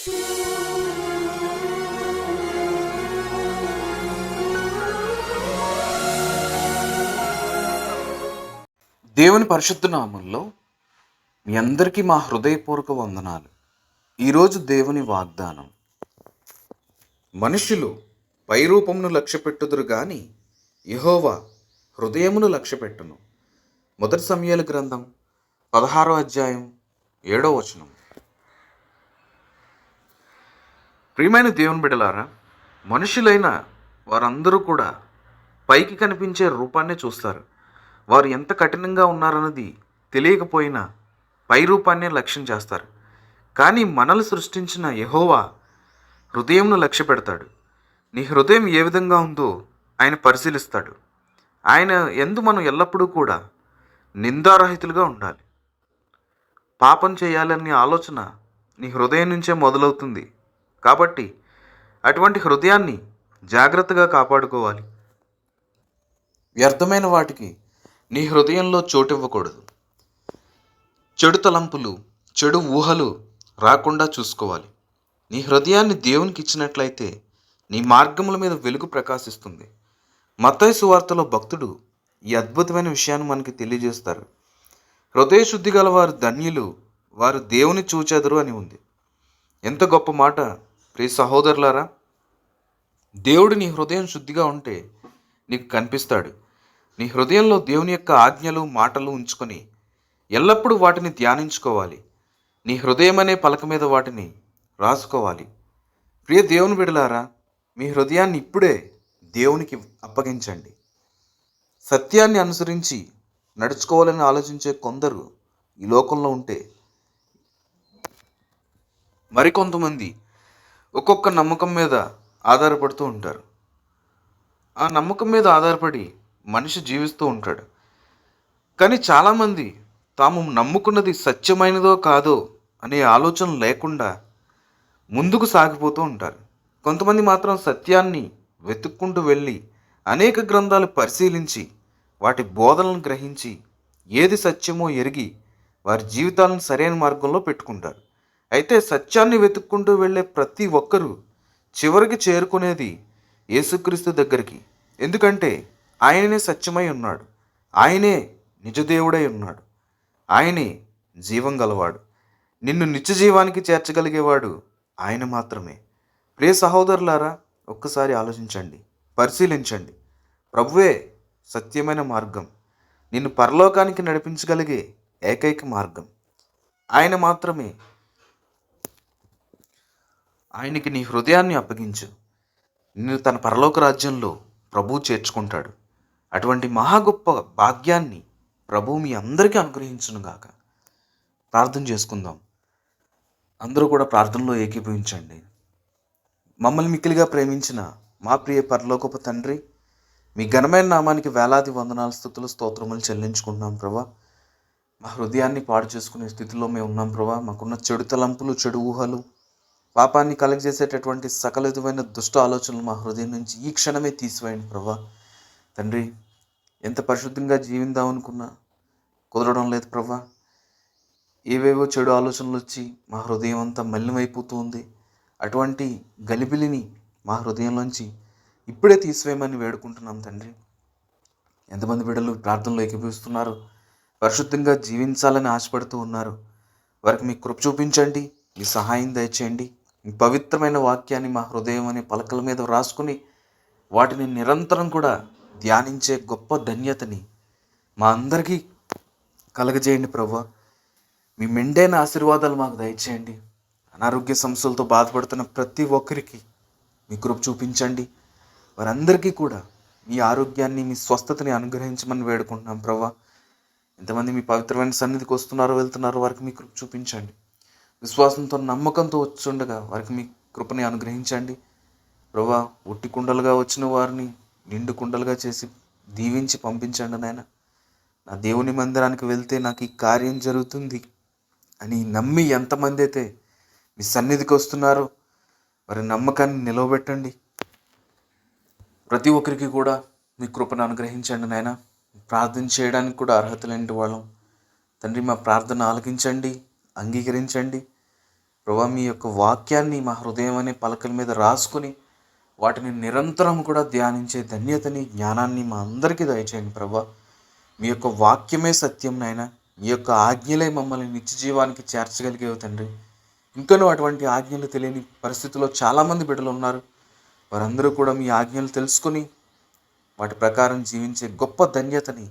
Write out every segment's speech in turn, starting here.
దేవుని పరిశుద్ధ నామంలో మీ అందరికీ మా హృదయపూర్వక వందనాలు. ఈరోజు దేవుని వాగ్దానం మనుషులు పైరూపమును లక్ష్యపెట్టుదురు గాని యహోవా హృదయమును లక్ష్యపెట్టును. మొదటి సమయాల గ్రంథం పదహారో అధ్యాయం ఏడో వచనం. ప్రియమైన దేవుని బిడలారా మనుషులైన వారందరూ కూడా పైకి కనిపించే రూపాన్నే చూస్తారు. వారు ఎంత కఠినంగా ఉన్నారన్నది తెలియకపోయినా పై రూపాన్నే లక్ష్యం చేస్తారు. కానీ మనల్ని సృష్టించిన యహోవా హృదయంను లక్ష్య పెడతాడు. నీ హృదయం ఏ విధంగా ఉందో ఆయన పరిశీలిస్తాడు. ఆయన ఎందు మనం ఎల్లప్పుడూ కూడా నిందారహితులుగా ఉండాలి. పాపం చేయాలనే ఆలోచన నీ హృదయం నుంచే మొదలవుతుంది. కాబట్టి అటువంటి హృదయాన్ని జాగ్రత్తగా కాపాడుకోవాలి. వ్యర్థమైన వాటికి నీ హృదయంలో చోటివ్వకూడదు. చెడు తలంపులు చెడు ఊహలు రాకుండా చూసుకోవాలి. నీ హృదయాన్ని దేవునికి ఇచ్చినట్లయితే నీ మార్గముల మీద వెలుగు ప్రకాశిస్తుంది. మత్తయి సువార్తలో భక్తుడు ఈ అద్భుతమైన విషయాన్ని మనకి తెలియజేస్తారు. హృదయ శుద్ధి గల వారు ధన్యులు వారు దేవుని చూచెదరు అని ఉంది. ఎంత గొప్ప మాట ప్రియ సహోదరులారా దేవుడు నీ హృదయం శుద్ధిగా ఉంటే నీకు కనిపిస్తాడు. నీ హృదయంలో దేవుని యొక్క ఆజ్ఞలు మాటలు ఉంచుకొని ఎల్లప్పుడూ వాటిని ధ్యానించుకోవాలి. నీ హృదయం అనే పలక మీద వాటిని రాసుకోవాలి. ప్రియ దేవుని విడలారా మీ హృదయాన్ని ఇప్పుడే దేవునికి అప్పగించండి. సత్యాన్ని అనుసరించి నడుచుకోవాలని ఆలోచించే కొందరు ఈ లోకంలో ఉంటే మరికొంతమంది ఒక్కొక్క నమ్మకం మీద ఆధారపడుతూ ఉంటారు. ఆ నమ్మకం మీద ఆధారపడి మనిషి జీవిస్తూ ఉంటాడు. కానీ చాలామంది తాము నమ్ముకున్నది సత్యమైనదో కాదో అనే ఆలోచన లేకుండా ముందుకు సాగిపోతూ ఉంటారు. కొంతమంది మాత్రం సత్యాన్ని వెతుక్కుంటూ వెళ్ళి అనేక గ్రంథాలు పరిశీలించి వాటి బోధనలను గ్రహించి ఏది సత్యమో ఎరిగి వారి జీవితాలను సరైన మార్గంలో పెట్టుకుంటారు. అయితే సత్యాన్ని వెతుక్కుంటూ వెళ్ళే ప్రతి ఒక్కరూ చివరికి చేరుకునేది యేసుక్రీస్తు దగ్గరికి. ఎందుకంటే ఆయననే సత్యమై ఉన్నాడు. ఆయనే నిజదేవుడై ఉన్నాడు. ఆయనే జీవం గలవాడు. నిన్ను నిత్య జీవానికి చేర్చగలిగేవాడు ఆయన మాత్రమే. ప్రియ సహోదరులారా ఒక్కసారి ఆలోచించండి పరిశీలించండి. ప్రభువే సత్యమైన మార్గం. నిన్ను పరలోకానికి నడిపించగలిగే ఏకైక మార్గం. ఆయన మాత్రమే ఆయనకి నీ హృదయాన్ని అప్పగించు. నిన్ను తన పరలోక రాజ్యంలో ప్రభువు చేర్చుకుంటాడు. అటువంటి మహా గొప్ప భాగ్యాన్ని ప్రభువు మీ అందరికీ అనుగ్రహించునుగాక ప్రార్థన చేసుకుందాం. అందరూ కూడా ప్రార్థనలో ఏకీభవించండి. మమ్మల్ని మిక్కిలిగా ప్రేమించిన మా ప్రియ పరలోకపు తండ్రి మీ ఘనమైన నామానికి వేలాది వందనాల స్థుతులు స్తోత్రములు చెల్లించుకుంటున్నాం ప్రభా. మా హృదయాన్ని పాడు చేసుకునే స్థితిలో మేము ఉన్నాం ప్రభా. మాకున్న చెడు తలంపులు చెడు ఊహలు పాపాన్ని కలగజేసేటటువంటి సకల విధమైన దుష్ట ఆలోచనలు మా హృదయం నుంచి ఈ క్షణమే తీసివేయండి ప్రభా. తండ్రి ఎంత పరిశుద్ధంగా జీవిందాం అనుకున్నా కుదరడం లేదు ప్రభా. ఏవేవో చెడు ఆలోచనలు వచ్చి మా హృదయం అంతా మలినమైపోతూ ఉంది అటువంటి గలిబిలిని మా హృదయంలోంచి ఇప్పుడే తీసివేయమని వేడుకుంటున్నాం తండ్రి. ఎంతమంది బిడ్డలు ప్రార్థనలో ఎక్కిపిస్తున్నారు పరిశుద్ధంగా జీవించాలని ఆశపడుతూ ఉన్నారు. వారికి మీ కృప చూపించండి మీ సహాయం దయచేయండి. పవిత్రమైన వాక్యాన్ని మా హృదయం అనే పలకల మీద రాసుకుని వాటిని నిరంతరం కూడా ధ్యానించే గొప్ప ధన్యతని మా అందరికీ కలగజేయండి ప్రభు. మీ మెండైన ఆశీర్వాదాలు మాకు దయచేయండి. అనారోగ్య సమస్యలతో బాధపడుతున్న ప్రతి ఒక్కరికి మీ కృప చూపించండి. వారందరికీ కూడా మీ ఆరోగ్యాన్ని మీ స్వస్థతని అనుగ్రహించమని వేడుకుంటున్నాం ప్రభా. ఎంతమంది మీ పవిత్రమైన సన్నిధికి వస్తున్నారో వెళ్తున్నారో వారికి మీ కృప చూపించండి. విశ్వాసంతో నమ్మకంతో వచ్చుండగా వారికి మీ కృపని అనుగ్రహించండి. ప్రభా ఉట్టి కుండలుగా వచ్చిన వారిని నిండు కుండలుగా చేసి దీవించి పంపించండి నాయన. నా దేవుని మందిరానికి వెళ్తే నాకు ఈ కార్యం జరుగుతుంది అని నమ్మి ఎంతమంది అయితే మీ సన్నిధికి వస్తున్నారో వారి నమ్మకాన్ని నిలవబెట్టండి. ప్రతి ఒక్కరికి కూడా మీ కృపను అనుగ్రహించండి నాయన. ప్రార్థన చేయడానికి కూడా అర్హత లేని వాళ్ళం. తండ్రి మా ప్రార్థన ఆలకించండి. అంగీకరించండి. ప్రభా మీ యొక్క వాక్యాన్ని మా హృదయం అనే పలకల మీద రాసుకుని వాటిని నిరంతరం కూడా ధ్యానించే ధన్యతని జ్ఞానాన్ని మా అందరికీ దయచేయండి ప్రభా. మీ యొక్క వాక్యమే సత్యం నాయన. మీ యొక్క ఆజ్ఞలే మమ్మల్ని నిత్య జీవానికి చేర్చగలిగేవి తండ్రి. ఇంకనూ అటువంటి ఆజ్ఞలు తెలియని పరిస్థితుల్లో చాలామంది బిడ్డలు ఉన్నారు. వారందరూ కూడా మీ ఆజ్ఞలు తెలుసుకొని వాటి ప్రకారం జీవించే గొప్ప ధన్యతని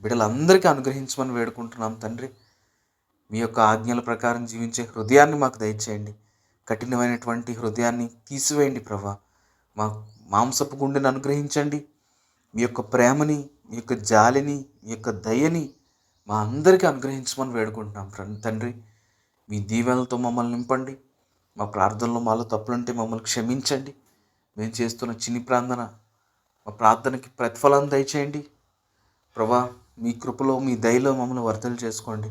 బిడ్డలందరికీ అనుగ్రహించమని వేడుకుంటున్నాం తండ్రి. మీ యొక్క ఆజ్ఞల ప్రకారం జీవించే హృదయాన్ని మాకు దయచేయండి. కఠినమైనటువంటి హృదయాన్ని తీసివేయండి ప్రభా. మా మాంసపు గుండెని అనుగ్రహించండి. మీ యొక్క ప్రేమని మీ యొక్క జాలిని మీ యొక్క దయని మా అందరికీ అనుగ్రహించమని వేడుకుంటున్నాం ఫ్రెండ్ తండ్రి. మీ దీవెనలతో మమ్మల్ని నింపండి. మా ప్రార్థనలో మాలో తప్పులుంటే మమ్మల్ని క్షమించండి. మేము చేస్తున్న చిన్ని ప్రార్థన మా ప్రార్థనకి ప్రతిఫలం దయచేయండి. ప్రభా మీ కృపలో మీ దయలో మమ్మల్ని వర్ధలు చేసుకోండి.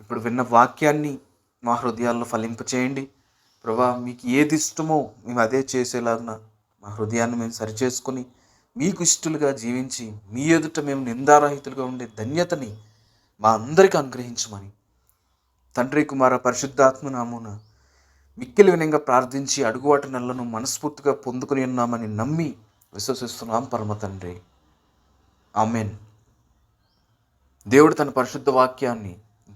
ఇప్పుడు విన్న వాక్యాన్ని మా హృదయాల్లో ఫలింపచేయండి ప్రభా మీకు ఏది ఇష్టమో మేము అదే చేసేలాగా మా హృదయాన్ని మేము సరిచేసుకొని మీకు ఇష్టలుగా జీవించి మీ ఎదుట మేము నిందారహితులుగా ఉండే ధన్యతని మా అందరికీ అనుగ్రహించమని. తండ్రి కుమార పరిశుద్ధాత్మ నామున మిక్కిలి వినంగా ప్రార్థించి అడుగువాటి నెలను మనస్ఫూర్తిగా పొందుకుని ఉన్నామని నమ్మి విశ్వసిస్తున్నాం పరమ తండ్రి. ఆమెన్. దేవుడు తన పరిశుద్ధ వాక్యాన్ని